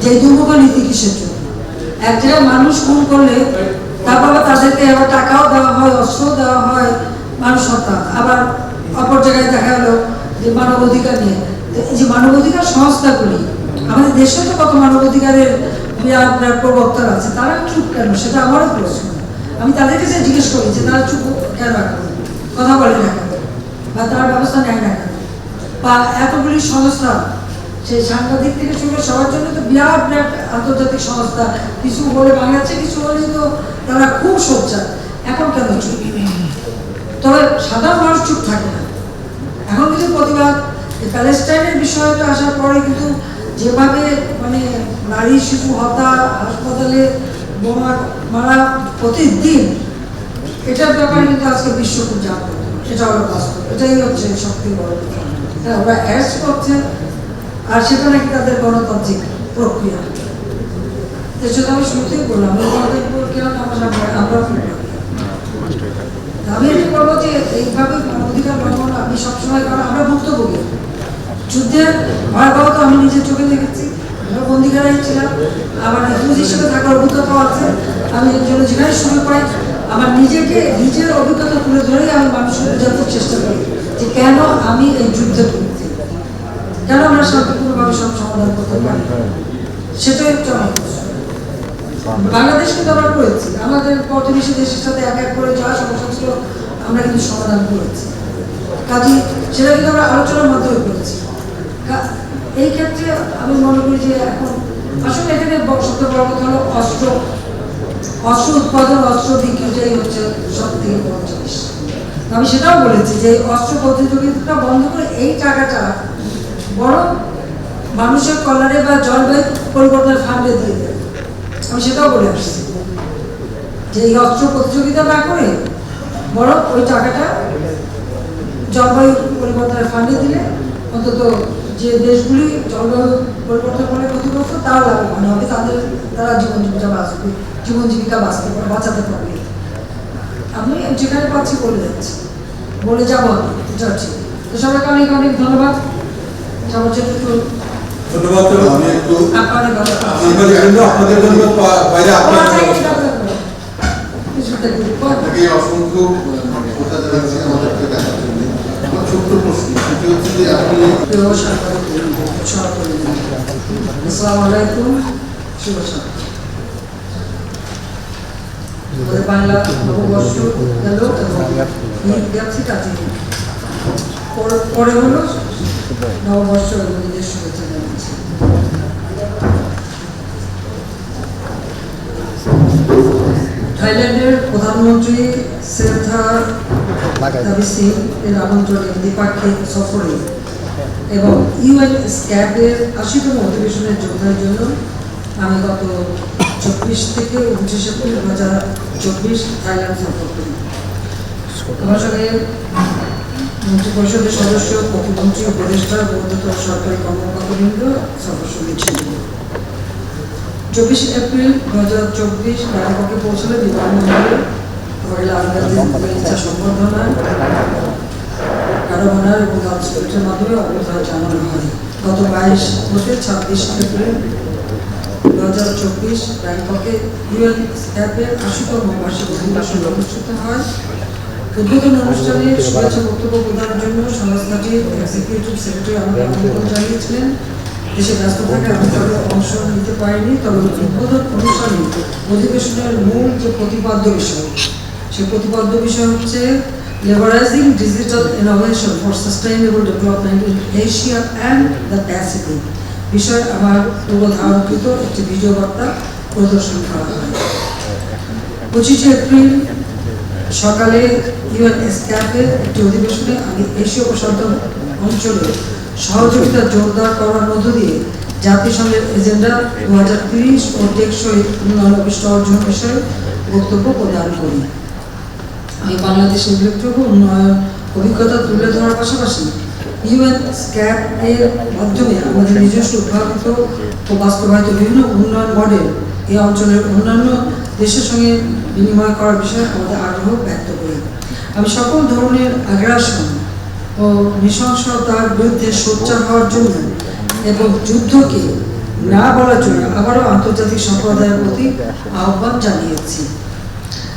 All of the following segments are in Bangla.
যে এই নীতি কিসের জন্য? এক জায়গায় মানুষ খুন করলে তারপর তাদেরকে আবার টাকাও দেওয়া হয়, অস্ত্রও দেওয়া হয়, মানুষ হত্যা আবার অপর জায়গায় দেখা গেলো যে মানবাধিকার নিয়ে। তো এই যে মানবাধিকার সংস্থাগুলি, আমাদের দেশে তো কত বিরাট বিরাট প্রবক্তারা আছে, তারা চুপ কেন? সেটা আমারও প্রশ্ন। আমি তাদের কাছে জিজ্ঞেস করি যে তারা চুপ কেন কথা বলে না বা তার ব্যবস্থা নেয় না বা এতগুলি সংস্থা সেই সাংবাদিক থেকে শুরু সবার জন্য তো বিরাট বিরাট আন্তর্জাতিক সংস্থা। কিছু বলে বাংলাদেশে কিছু হলে তো তারা খুব সোচ্চার। এখন কেন চুপ? তবে সাধারণ মানুষ চুপ থাকে না। এখন কিন্তু প্রতিবাদ। প্যালেস্টাইনের বিষয়টা আসার পরে কিন্তু যেভাবে মানে নারী শিশু হত্যা হাসপাতালে বোমা মারা প্রতিদিন এটার ব্যাপারে কিন্তু আজকে বিশ্ব খুব জাগ্রত। এটা হলো বাস্তব। এটাই হচ্ছে সবথেকে বড় কথা। হ্যাঁ, ওরা অ্যাস করছে। আর সেটা নাকি তাদের গণতান্ত্রিক প্রক্রিয়া? সেটা আমি শুরুতেই বললাম, আমরা আমি এটা বলব যে এইভাবে অধিকার লঙ্ঘন আমি সবসময় কারণ আমরা ভুক্তভোগী। যুদ্ধের ভয়াবহতা আমি নিজের চোখে দেখেছি, আমরা বন্দিখানায় ছিলাম, আমার রিফিউজ হিসেবে থাকার অভিজ্ঞতাও আছে, আমি জন্য যেখানে সুযোগ পাই, আমার নিজেকে, নিজের অভিজ্ঞতা তুলে ধরেই আমি মানুষকে বোঝাতে চেষ্টা করি যে কেন আমি এই যুদ্ধে কেন আমরা শান্তিপূর্ণভাবে সব সমাধান করতে পারি? সেটাই হচ্ছে বাংলাদেশ কিন্তু আমরা করেছি। আমাদের প্রতিবেশী দেশের সাথে এক এক করে যা সমস্যা ছিল আমরা কিন্তু সমাধান করেছি। কাজে সেটা কিন্তু আমরা আলোচনার মাধ্যমে করেছি। এই ক্ষেত্রে আমি মনে করি যে এখন আসলে এখানে সবচেয়ে বড় কথা হলো অস্ত্র অস্ত্র উৎপাদন অস্ত্র বিক্রিটাই হচ্ছে সব থেকে বড় জিনিস। আমি সেটাও বলেছি যে অস্ত্র প্রতিযোগিতাটা বন্ধ করে এই টাকাটা বরং মানুষের কল্যাণে বা জলবায়ু পরিবর্তনের ফান্ডে দিয়ে দেবে আমি সেটাও বলে আসছি যে এই অস্ত্র প্রতিযোগিতা না করে বরং ওই টাকাটা জলবায়ু পরিবর্তনের ফান্ডে দিলে অন্তত যে দেশগুলি জলবায়ু পরিবর্তন করে ক্ষতিগ্রস্ত, তারা লাভবান হবে। তাদের তারা জীবন জীবিকা বাঁচবে, জীবন জীবিকা বাঁচতে পারবে, বাঁচাতে পারবে। আমি যেখানে পাচ্ছি বলে যাচ্ছি। বলে যাব আমি। তো সবাইকে অনেক অনেক ধন্যবাদ। ধন্যবাদ আমি একটু আপনাদের জন্য আপনাদের জন্য বা- বাইরে আপনার অসংখ্য আমাদেরকে দেখার জন্য। আমার ছোট্ট প্রশ্ন সেটি হচ্ছে যে আপনি আসসালামু আলাইকুম শুভ সকাল বাংলা নববর্ষ গেল এবং ঈদ গেছে কাজে পরে হলো নববর্ষ এবং ঈদের শুভেচ্ছা জানাচ্ছি থাইল্যান্ডের প্রধানমন্ত্রী দাবিসি এর আমন্ত্রণে দ্বিপাক্ষিক সফরে এবং ইউএন স্ক্যাপের আশিতম অধিবেশনের যোগদানের জন্য আমি গত চব্বিশ থেকে উনত্রিশ এপ্রিল দু হাজার চব্বিশ থাইল্যান্ড সফর করি। আমার সঙ্গে মন্ত্রী পরিষদের সদস্য, প্রতিমন্ত্রী, উপদেষ্টা বন্ধুত্ব সরকারি কর্মকর্তাবৃন্দ সঙ্গে ছিলেন চব্বিশ এপ্রিল দু হাজার চব্বিশ ব্যাংককে পৌঁছলে বিমানবন্দরে গার্লস মাধ্যমে জানানো হয়। গত বাইশ এপ্রিল হাজার চব্বিশ ব্যাংককে ইউএন বার্ষিক অধিবেশন অনুষ্ঠিত হয়। উদ্বোধন অনুষ্ঠানে শুভেচ্ছা বক্তব্য প্রদানের জন্য সংস্থাটির এক্সিকিউটিভ সেক্রেটারি আমাকে আমন্ত্রণ জানিয়েছিলেন দেশে ব্যস্ত থাকে আমি অংশ নিতে পারিনি, তবে উদ্বোধন অনুষ্ঠানে অধিবেশনের মূল যে প্রতিপাদ্য বিষয় সে প্রতিপাদ্য বিষয় হচ্ছে লেবারাইজিং digital innovation for sustainable development in Asia and the Pacific বিষয়ে আমার পূর্ব ধারণকৃত একটি ভিডিও বার্তা প্রদর্শন করা হয়। পঁচিশে এপ্রিল সকালে একটি অধিবেশনে আমি এশীয় প্রশান্ত অঞ্চলে সহযোগিতা জোরদার করার মধ্য দিয়ে জাতিসংঘের এজেন্ডা দু হাজার তিরিশ ও টেকসই উন্নয়ন অভিষ্ট অর্জন বিষয়ে বক্তব্য প্রদান করি। আমি বাংলাদেশের উল্লেখযোগ্য উন্নয়ন অভিজ্ঞতা তুলে ধরার পাশাপাশি ইউএন স্ক্যাপ এর মাধ্যমে আমাদের নিজস্ব উদ্ভাবিত ও বাস্তবায়িত বিভিন্ন উন্নয়ন মডেল এই অঞ্চলের অন্যান্য দেশের সঙ্গে বিনিময় করার বিষয়ে আমাদের আগ্রহ ব্যক্ত করি। আমি সকল ধরনের আগ্রাসন ও নৃশংসতার বিরুদ্ধে সোচ্চার হওয়ার জন্য এবং যুদ্ধকে না বলার জন্য আবারও আন্তর্জাতিক সম্প্রদায়ের প্রতি আহ্বান জানিয়েছি।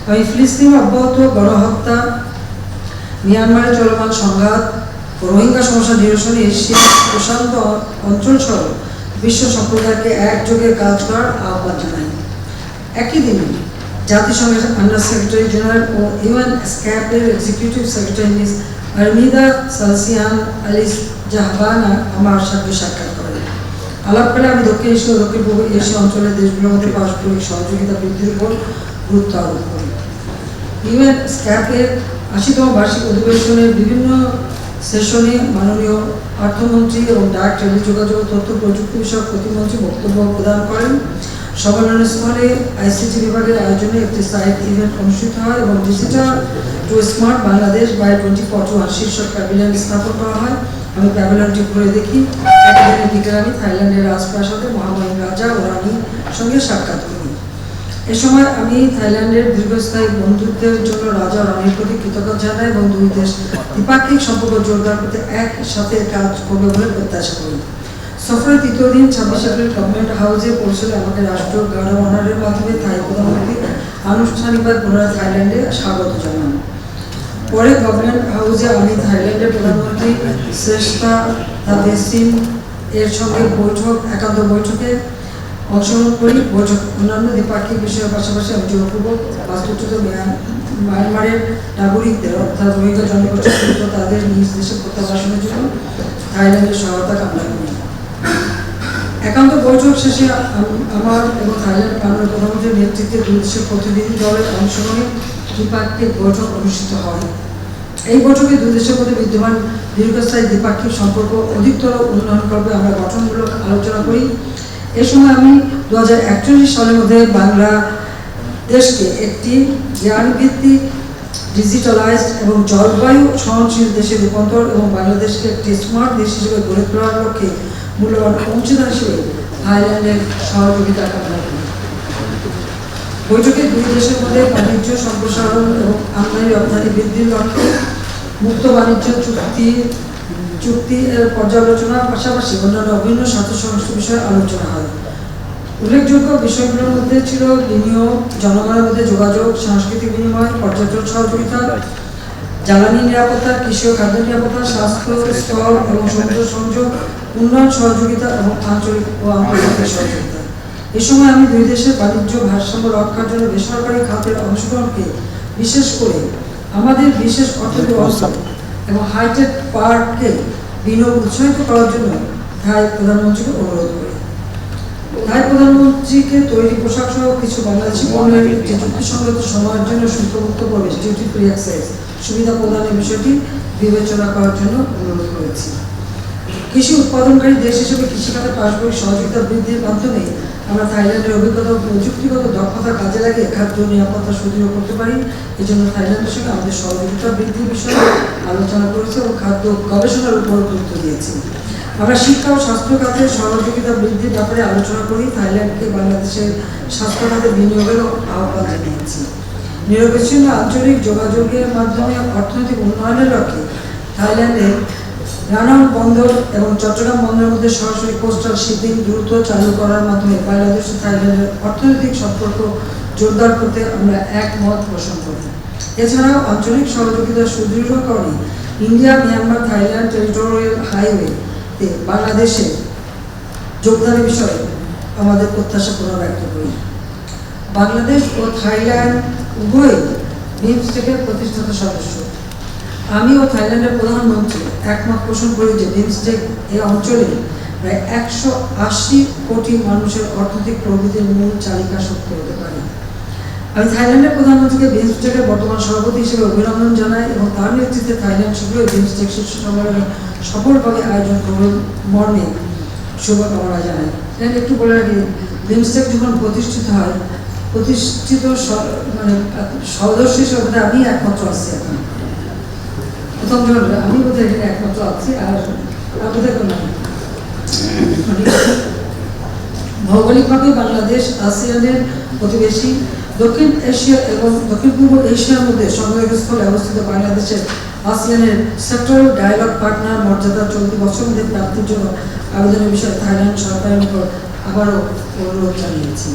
আমি ফিলিস্তিন অব্যাহত গণহত্যা মিয়ানমারে চলমান সংঘাত, রোহিঙ্গা সমস্যা নিরসনে এশিয়া প্রশান্ত অঞ্চল সহ বিশ্ব সম্প্রদায়কে একযোগে কাজ করার আহ্বান জানাই। একই দিনে জাতিসংঘের আন্ডার সেক্রেটারি জেনারেল ও UN স্ক্যাপের executive secretary miss Armida Salsiah Alisjahbana আমার সাথে সাক্ষাৎ করেন আলাপকালে আমি দক্ষিণ এশিয়া দক্ষিণ পূর্ব এশিয়া অঞ্চলের দেশগুলোর মধ্যে পারস্পরিক সহযোগিতা বৃদ্ধির উপর গুরুত্ব আরোপ করি ইউএন স্ক্যাপের আশিতম বার্ষিক অধিবেশনের বিভিন্ন সেশনে মাননীয় অর্থমন্ত্রী এবং ডাক টেলিযোগাযোগ তথ্য প্রযুক্তি বিষয়ক প্রতিমন্ত্রী বক্তব্য প্রদান করেন আইসিটি বিভাগের আয়োজনে একটি সাইড ইভেন্ট অনুষ্ঠিত হয় এবং digital to smart Bangladesh by twenty one শীর্ষক স্থাপন করা হয়। আমি প্যাভিলিয়নটি ঘুরে দেখি। থাইল্যান্ডের রাজপ্রাসাদে মহামহিম রাজা ও রানীর সঙ্গে সাক্ষাৎ করি। এ সময় আমি থাইল্যান্ডের দীর্ঘস্থায়ী বন্ধুত্বের জন্য রাজা রানীর প্রতি কৃতজ্ঞতা জানাই এবং দুই দেশ দ্বিপাক্ষিক সম্পর্ক জোরদার করতে একসাথে কাজ করবে বলে প্রত্যাশা করি। সফরের তৃতীয় দিন ছাব্বিশ এপ্রিল গভর্নমেন্ট হাউসে পৌঁছলে আমাকে রাষ্ট্রীয় গার্ড অনারের মাধ্যমে থাই প্রধানমন্ত্রী আনুষ্ঠানিকভাবে পুনরায় থাইল্যান্ডে স্বাগত জানান। পরে গভর্নমেন্ট হাউসে আমি থাইল্যান্ডের প্রধানমন্ত্রী শ্রেষ্ঠা তাদেসিন এর সঙ্গে বৈঠক, একান্ত বৈঠকে অংশগ্রহণ করি। বৈঠক অন্যান্য দ্বিপাক্ষিক বিষয়ের পাশাপাশি আমি জোরপূর্বক বাস্তুচ্যুত মায়ানমারের নাগরিকদের অর্থাৎ রোহিঙ্গা জনগোষ্ঠী তাদের নিজ দেশে প্রত্যাবাসনের জন্য থাইল্যান্ডের সহায়তা কামনা করি। একান্ত বৈঠক শেষে আমার এবং থাইল্যান্ড মাননীয় প্রধানমন্ত্রীর নেতৃত্বে দুই দেশের প্রতিনিধি দলের অংশগ্রহণে দ্বিপাক্ষিক বৈঠক অনুষ্ঠিত হয়। এই বৈঠকে দুই দেশের মধ্যে বিদ্যমান দীর্ঘস্থায়ী দ্বিপাক্ষিক সম্পর্ক অধিকতর উন্নয়ন করবে আমরা গঠনমূলক আলোচনা করি। এ সময় আমি দু হাজার একচল্লিশ সালের মধ্যে বাংলা দেশকে একটি জ্ঞানভিত্তিক, ডিজিটালাইজড এবং জলবায়ু সহনশীল দেশে রূপান্তর এবং বাংলাদেশকে একটি স্মার্ট দেশ হিসেবে গড়ে তোলার লক্ষ্যে মূল্যবান অংশীদার হিসেবে থাইল্যান্ডের সহযোগিতা কামনা করি। বৈঠকে দুই দেশের মধ্যে বাণিজ্য, সম্প্রসারণ এবং আমদানি রপ্তানি বৃদ্ধির লক্ষ্যে মুক্ত বাণিজ্য চুক্তি চুক্তি এর পর্যালোচনার পাশাপাশি অন্যান্য অভিন্ন স্বার্থ সংশ্লিষ্ট বিষয়ে আলোচনা হয়। উল্লেখযোগ্য বিষয়গুলোর মধ্যে ছিল বিনিয়োগ, জনগণের মধ্যে যোগাযোগ, সাংস্কৃতিক বিনিময় পর্যটন সহযোগিতা জ্বালানি নিরাপত্তা, কৃষি ও খাদ্য নিরাপত্তা, স্বাস্থ্য স্থল এবং সমুদ্র সংযোগ, উন্নয়ন, সহযোগিতা এবং আঞ্চলিক ও আন্তর্জাতিক সহযোগিতা। এ সময় আমি দুই দেশের বাণিজ্য ভারসাম্য রক্ষার জন্য বেসরকারি খাতের অংশগ্রহণকে বিশেষ করে আমাদের বিশেষ অর্থনৈতিক অঞ্চল এবং হাইটেক পার্ককে বিনিয়োগ উৎসাহিত করার জন্য থাই প্রধানমন্ত্রীকে অনুরোধ করি। থাই প্রধানমন্ত্রীকে তৈরি পোশাক সহ কিছু বাংলাদেশি পণ্যের একটি যুক্তিসঙ্গত সময়ের জন্য শুল্কমুক্ত প্রবেশ ডিউটি ফ্রি অ্যাক্সেস সুবিধা প্রদানের বিষয়টি বিবেচনা করার জন্য অনুরোধ করেছি। কৃষি উৎপাদনকারী দেশ হিসেবে কৃষিখাতে পারস্পরিক সহযোগিতা বৃদ্ধির মাধ্যমে আমরা থাইল্যান্ডের অভিজ্ঞতা প্রযুক্তিগত দক্ষতা কাজে লাগিয়ে খাদ্য নিরাপত্তা সুদৃঢ় করতে পারি। এই জন্য থাইল্যান্ডের সঙ্গে আমাদের সহযোগিতা বৃদ্ধির বিষয়ে আলোচনা করেছি এবং খাদ্য গবেষণার উপর গুরুত্ব দিয়েছি। আমরা শিক্ষা ও স্বাস্থ্য খাতে সহযোগিতা বৃদ্ধির ব্যাপারে আলোচনা করি থাইল্যান্ডকে বাংলাদেশের স্বাস্থ্য খাতে বিনিয়োগেরও আহ্বান জানিয়েছি। নিরবিচ্ছিন্ন আঞ্চলিক যোগাযোগের মাধ্যমে অর্থনৈতিক উন্নয়নের লক্ষ্যে থাইল্যান্ডের রানাং বন্দর এবং চট্টগ্রাম বন্দরের মধ্যে সরাসরি কোস্টাল শিপিং দ্রুত চালু করার মাধ্যমে বাংলাদেশ ও থাইল্যান্ডের অর্থনৈতিক সম্পর্ক জোরদার করতে আমরা একমত পোষণ করি। এছাড়াও আঞ্চলিক সহযোগিতা সুদৃঢ়করণে ইন্ডিয়া, মিয়ানমার, থাইল্যান্ড টেরিটোরিয়াল হাইওয়েতে বাংলাদেশে যোগদানের বিষয়ে আমাদের প্রত্যাশা পুনঃ ব্যক্ত করি। বাংলাদেশ ও থাইল্যান্ড উভয়ই বিমস্টেকের প্রতিষ্ঠাতা সদস্য। আমি ও থাইল্যান্ডের প্রধানমন্ত্রী একমত পোষণ করি যে বিমস্টেক এই অঞ্চলে প্রায় একশো আশি কোটি মানুষের অর্থনৈতিক প্রবৃদ্ধির মূল চালিকা শক্তি হতে পারে। আমি থাইল্যান্ডের প্রধানমন্ত্রীকে বিমস্টেকের বর্তমান সভাপতি হিসেবে অভিনন্দন জানাই এবং তার নেতৃত্বে থাইল্যান্ড শীঘ্রই বিমস্টেক শীর্ষ সম্মেলনে সফলভাবে আয়োজন করবে। মর্মে শুভকামনা জানাই। একটু বলে রাখি বিমস্টেক যখন প্রতিষ্ঠিত হয় প্রতিষ্ঠিত মানে সদস্য হিসেবে আমি একমাত্র আছি এখন। প্রথম আমি বোধহয় একমাত্র আছি, আর কোনো মানে ভৌগোলিকভাবে বাংলাদেশ, আসিয়ানের প্রতিবেশী, দক্ষিণ এশিয়া এবং দক্ষিণ পূর্ব এশিয়ার মধ্যে সংযোগস্থলে অবস্থিত বাংলাদেশের আসিয়ানের সেক্টরাল ডায়ালগ পার্টনার মর্যাদা চলতি বছর মধ্যে প্রাপ্তির জন্য আবেদনের বিষয়ে থাইল্যান্ড সরকারের উপর আবারও অনুরোধ জানিয়েছি।